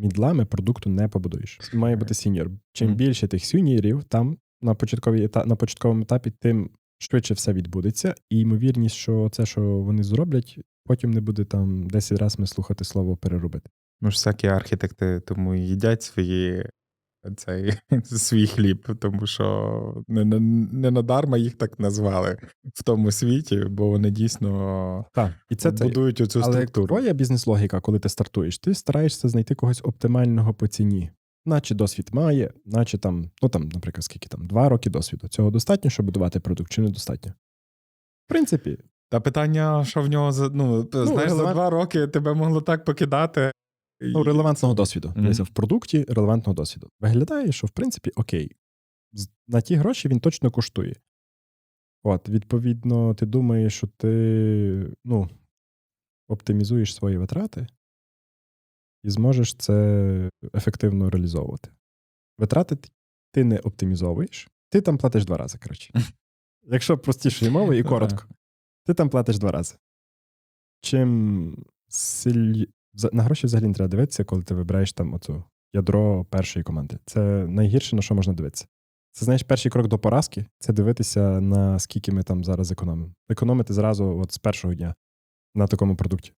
мідлами продукту не побудуєш. Має бути сіньор. Чим більше тих сіньорів там на початковій етап на початковому етапі, тим швидше все відбудеться, і ймовірність, що це, що вони зроблять, потім не буде там 10 разів ми слухати слово переробити. Ну ж всякі архітекти тому їдять свої цей свій хліб, тому що не, не, не надарма їх так назвали в тому світі, бо вони дійсно Так, і це будують оцю Але структуру. твоя бізнес-логіка, коли ти стартуєш, ти стараєшся знайти когось оптимального по ціні. Наче досвід має, наче там, ну там, наприклад, скільки там, два роки досвіду. Цього достатньо, щоб будувати продукт, чи недостатньо? В принципі, Та питання, що в нього за ну, знаєш, за два роки тебе могло так покидати. Ну, релевантного досвіду. Дивися, в продукті релевантного досвіду. Виглядає, що в принципі окей. На ті гроші він точно коштує. От, відповідно, ти думаєш, що ти ну, оптимізуєш свої витрати і зможеш це ефективно реалізовувати. Витрати ти- не оптимізовуєш, ти там платиш два рази, коротше. Якщо простішою мовою і Ну, коротко, ти там платиш два рази. Чим силь... на гроші взагалі не треба дивитися, коли ти вибираєш там оцю ядро першої команди. Це найгірше, на що можна дивитися. Це знаєш, перший крок до поразки це дивитися, на скільки ми там зараз економимо. Економити зразу от з першого дня на такому продукті.